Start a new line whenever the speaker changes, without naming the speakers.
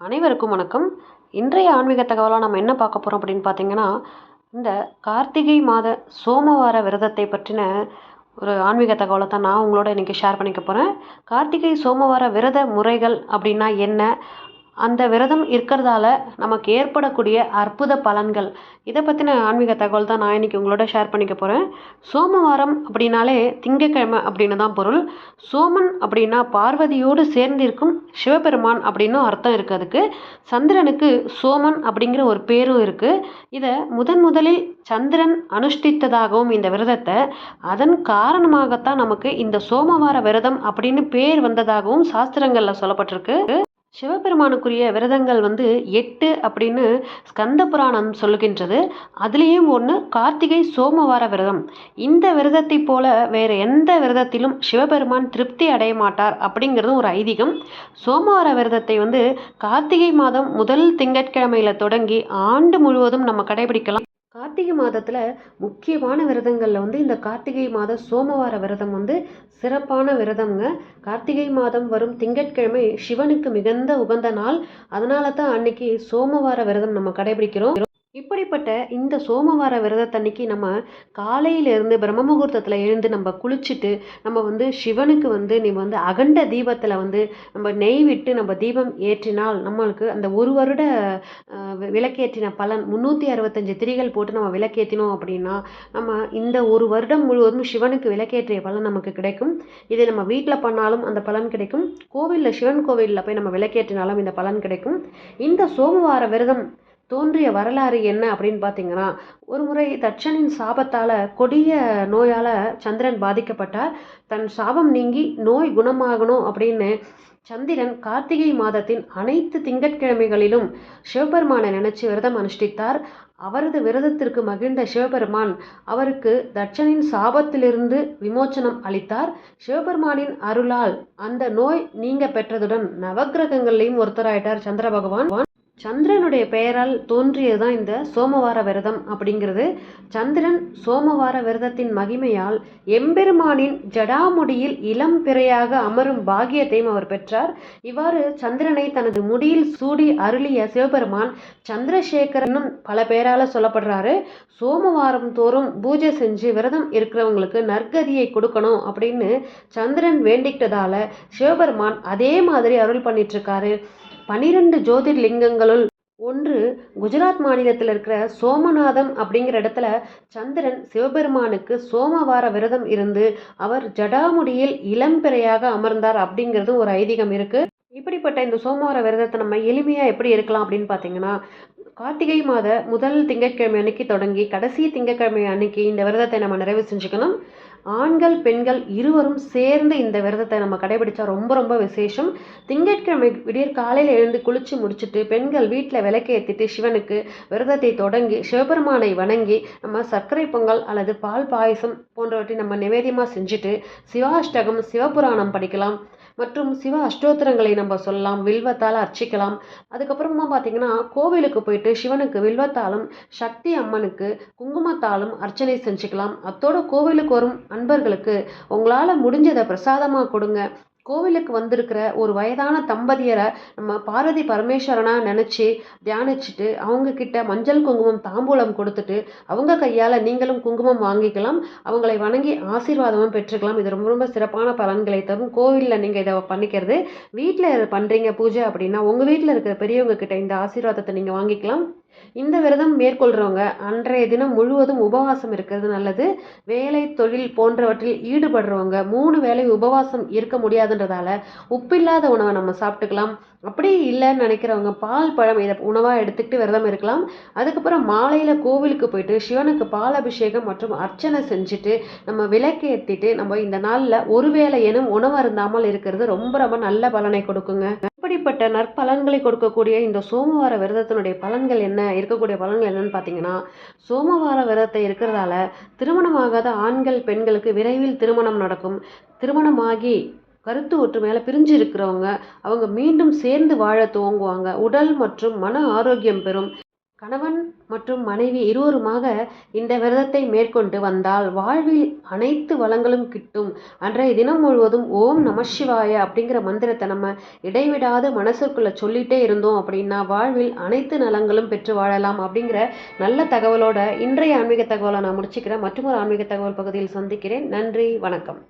அனைவருக்கும் வணக்கம். இன்றைய ஆன்மீக தகவலாக நம்ம என்ன பார்க்க போகிறோம் அப்படின்னு பார்த்தீங்கன்னா இந்த கார்த்திகை மாத சோமவார விரதத்தை பற்றின ஒரு ஆன்மீக தகவலை தான் நான் உங்களோட இன்றைக்கி ஷேர் பண்ணிக்க போகிறேன் கார்த்திகை சோமவார விரத முறைகள் அப்படின்னா என்ன? அந்த விரதம் இருக்கிறதால நமக்கு ஏற்படக்கூடிய அற்புத பலன்கள். இதை பற்றின ஆன்மீக தகவல் தான் நான் இன்றைக்கி உங்களோட ஷேர் பண்ணிக்க போகிறேன் சோமவாரம் அப்படின்னாலே திங்கக்கிழமை அப்படின்னு தான் பொருள். சோமன் அப்படின்னா பார்வதியோடு சேர்ந்திருக்கும் சிவபெருமான் அப்படின்னு அர்த்தம் இருக்குது அதுக்கு. சந்திரனுக்கு சோமன் அப்படிங்கிற ஒரு பேரும் இருக்குது இதை முதன் முதலில் சந்திரன் அனுஷ்டித்ததாகவும் இந்த விரதத்தை அதன் காரணமாகத்தான் நமக்கு இந்த சோமவார விரதம் அப்படின்னு பேர் வந்ததாகவும் சாஸ்திரங்களில் சொல்லப்பட்டிருக்கு. சிவபெருமானுக்குரிய விரதங்கள் வந்து எட்டு அப்படின்னு ஸ்கந்த புராணம் சொல்லுகின்றது. அதுலேயும் ஒன்று கார்த்திகை சோமவார விரதம். இந்த விரதத்தை போல வேறு எந்த விரதத்திலும் சிவபெருமான் திருப்தி அடைய மாட்டார் அப்படிங்கிறதும் ஒரு ஐதீகம். சோமவார விரதத்தை வந்து கார்த்திகை மாதம் முதல் திங்கட்கிழமையில் தொடங்கி ஆண்டு முழுவதும் நம்ம கடைபிடிக்கலாம். கார்த்திகை மாதத்தில் முக்கியமான விரதங்களில் வந்து இந்த கார்த்திகை மாத சோமவார விரதம் வந்து சிறப்பான விரதம்ங்க. கார்த்திகை மாதம் வரும் திங்கட்கிழமை சிவனுக்கு மிகுந்த உகந்த நாள். அதனால தான் அன்னைக்கு சோமவார விரதம் நம்ம கடைபிடிக்கிறோம். இப்படிப்பட்ட இந்த சோமவார விரதத்தன்னைக்கு நம்ம காலையிலேருந்து பிரம்ம முகூர்த்தத்தில் எழுந்து நம்ம குளிச்சுட்டு நம்ம வந்து சிவனுக்கு வந்து நீ வந்து அகண்ட தீபத்தில் வந்து நம்ம நெய் விட்டு நம்ம தீபம் ஏற்றினால் நம்மளுக்கு அந்த ஒரு வருட விளக்கேற்றின பலன் முந்நூற்றி அறுபத்தஞ்சு திரிகள் போட்டு நம்ம விளக்கேற்றினோம் அப்படின்னா நம்ம இந்த ஒரு வருடம் முழுவதும் சிவனுக்கு விளக்கேற்றிய பலன் நமக்கு கிடைக்கும். இதை நம்ம வீட்டில் பண்ணாலும் அந்த பலன் கிடைக்கும். கோவிலில் சிவன் கோவிலில் போய் நம்ம விளக்கேற்றினாலும் இந்த பலன் கிடைக்கும். இந்த சோமவார விரதம் தோன்றிய வரலாறு என்ன அப்படின்னு பார்த்தீங்கன்னா ஒரு முறை தட்சனின் சாபத்தால் கொடிய நோயால் சந்திரன் பாதிக்கப்பட்டார். தன் சாபம் நீங்கி நோய் குணமாகணும் அப்படின்னு சந்திரன் கார்த்திகை மாதத்தின் அனைத்து திங்கட்கிழமைகளிலும் சிவபெருமானை நினைச்சு விரதம் அனுஷ்டித்தார். அவரது விரதத்திற்கு மகிழ்ந்த சிவபெருமான் அவருக்கு தட்சனின் சாபத்திலிருந்து விமோச்சனம் அளித்தார். சிவபெருமானின் அருளால் அந்த நோய் நீங்க பெற்றதுடன் நவகிரகங்கள்லையும் ஒருத்தராயிட்டார் சந்திர பகவான். சந்திரனுடைய பெயரால் தோன்றியது தான் இந்த சோமவார விரதம் அப்படிங்கிறது. சந்திரன் சோமவார விரதத்தின் மகிமையால் எம்பெருமானின் ஜடாமுடியில் இளம் பிறையாக அமரும் பாகியத்தையும் அவர் பெற்றார். இவ்வாறு சந்திரனை தனது முடியில் சூடி அருளிய சிவபெருமான் சந்திரசேகரனும் பல பேரால சொல்லப்படுறாரு. சோமவாரம் தோறும் பூஜை செஞ்சு விரதம் இருக்கிறவங்களுக்கு நற்கதியை கொடுக்கணும் அப்படின்னு சந்திரன் வேண்டிக்கிட்டதால சிவபெருமான் அதே மாதிரி அருள் பண்ணிட்டு இருக்காரு. பனிரெண்டு ஜோதிர்லிங்கங்களுள் ஒன்று குஜராத் மாநிலத்தில் இருக்கிற சோமநாதம் அப்படிங்கிற இடத்துல சந்திரன் சிவபெருமானுக்கு சோமவார விரதம் இருந்து அவர் ஜடாமுடியில் இளம்பிறையாக அமர்ந்தார் அப்படிங்கிறது ஒரு ஐதீகம் இருக்கு. இப்படிப்பட்ட இந்த சோமவார விரதத்தை நம்ம எளிமையாக எப்படி இருக்கலாம் அப்படின்னு பார்த்தீங்கன்னா கார்த்திகை மாத முதல் திங்கட்கிழமை அன்னைக்கு தொடங்கி கடைசி திங்கட்கிழமை அன்னைக்கு இந்த விரதத்தை நம்ம நிறைவு செஞ்சுக்கணும். ஆண்கள் பெண்கள் இருவரும் சேர்ந்து இந்த விரதத்தை நம்ம கடைபிடிச்சா ரொம்ப ரொம்ப விசேஷம். திங்கட்கிழமை விடியற் காலையில் எழுந்து குளிச்சு முடிச்சுட்டு பெண்கள் வீட்டில் விளக்கேற்றிட்டு சிவனுக்கு விரதத்தை தொடங்கி சிவபெருமானை வணங்கி நம்ம சர்க்கரை பொங்கல் அல்லது பால் பாயசம் போன்றவற்றை நம்ம நிவேதியமாக செஞ்சுட்டு சிவாஷ்டகம் சிவபுராணம் படிக்கலாம். மற்றும் சிவ அஷ்டோத்திரங்களை நம்ம சொல்லலாம் வில்வத்தால் அர்ச்சிக்கலாம். அதுக்கப்புறமா பார்த்தீங்கன்னா கோவிலுக்கு போயிட்டு சிவனுக்கு வில்வத்தாலும் சக்தி அம்மனுக்கு குங்குமத்தாலும் அர்ச்சனை செஞ்சுக்கலாம். அத்தோட கோவிலுக்கு வரும் அன்பர்களுக்கு உங்களால் முடிஞ்சதை பிரசாதமாக கொடுங்க. கோவிலுக்கு வந்திருக்கிற ஒரு வயதான தம்பதியரை நம்ம பார்வதி பரமேஸ்வரனாக நினச்சி தியானிச்சுட்டு அவங்கக்கிட்ட மஞ்சள் குங்குமம் தாம்பூலம் கொடுத்துட்டு அவங்க கையால் நீங்களும் குங்குமம் வாங்கிக்கலாம். அவங்களை வணங்கி ஆசீர்வாதமும் பெற்றுக்கலாம். இது ரொம்ப ரொம்ப சிறப்பான பலன்களை தரும். கோவிலில் நீங்கள் இதை பண்ணிக்கிறது. வீட்டில் பண்ணுறீங்க பூஜை அப்படின்னா உங்கள் வீட்டில் இருக்கிற பெரியவங்க கிட்ட இந்த ஆசீர்வாதத்தை நீங்கள் வாங்கிக்கலாம். இந்த விரதம் மேற்கொள்கிறவங்க அன்றைய தினம் முழுவதும் உபவாசம் இருக்கிறது நல்லது. வேலை தொழில் போன்றவற்றில் ஈடுபடுறவங்க மூணு வேலை உபவாசம் இருக்க முடியாதுன்றதால உப்பில்லாத உணவை நம்ம சாப்பிட்டுக்கலாம். அப்படி இல்லைன்னு நினைக்கிறவங்க பால் பழம் இதை உணவாக எடுத்துக்கிட்டு விரதம் இருக்கலாம். அதுக்கப்புறம் மாலையில் கோவிலுக்கு போயிட்டு சிவனுக்கு பால் அபிஷேகம் மற்றும் அர்ச்சனை செஞ்சுட்டு நம்ம விளக்கு ஏற்றிட்டு நம்ம இந்த நாளில் ஒருவேளை எனும் உணவு அருந்தாமல் இருக்கிறது ரொம்ப ரொம்ப நல்ல பலனை கொடுக்குங்க. இப்படிப்பட்ட நற்பலன்களை கொடுக்கக்கூடிய இந்த சோமவார விரதத்தினுடைய பலன்கள் என்ன இருக்கக்கூடிய பலன்கள் என்னன்னு பார்த்தீங்கன்னா சோமவார விரதத்தை இருக்கிறதால திருமணமாகாத ஆண்கள் பெண்களுக்கு விரைவில் திருமணம் நடக்கும். திருமணமாகி கருத்து ஒற்றுமையால் பிரிஞ்சு இருக்கிறவங்க அவங்க மீண்டும் சேர்ந்து வாழ துவங்குவாங்க. உடல் மற்றும் மன ஆரோக்கியம் பெறும். கணவன் மற்றும் மனைவி இருவருமாக இந்த விரதத்தை மேற்கொண்டு வந்தால் வாழ்வில் அனைத்து வளங்களும் கிட்டும். அன்றைய தினம் முழுவதும் ஓம் நமசிவாய அப்படிங்கிற மந்திரத்தை நம்ம இடைவிடாது மனசுக்குள்ளே சொல்லிகிட்டே இருந்தோம் அப்படின்னா வாழ்வில் அனைத்து நலங்களும் பெற்று வாழலாம் அப்படிங்கிற நல்ல தகவலோட இன்றைய ஆன்மீக தகவலை நான் முடிச்சுக்கிறேன். மற்றும் ஒரு ஆன்மீக தகவல் பகுதியில் சந்திக்கிறேன். நன்றி. வணக்கம்.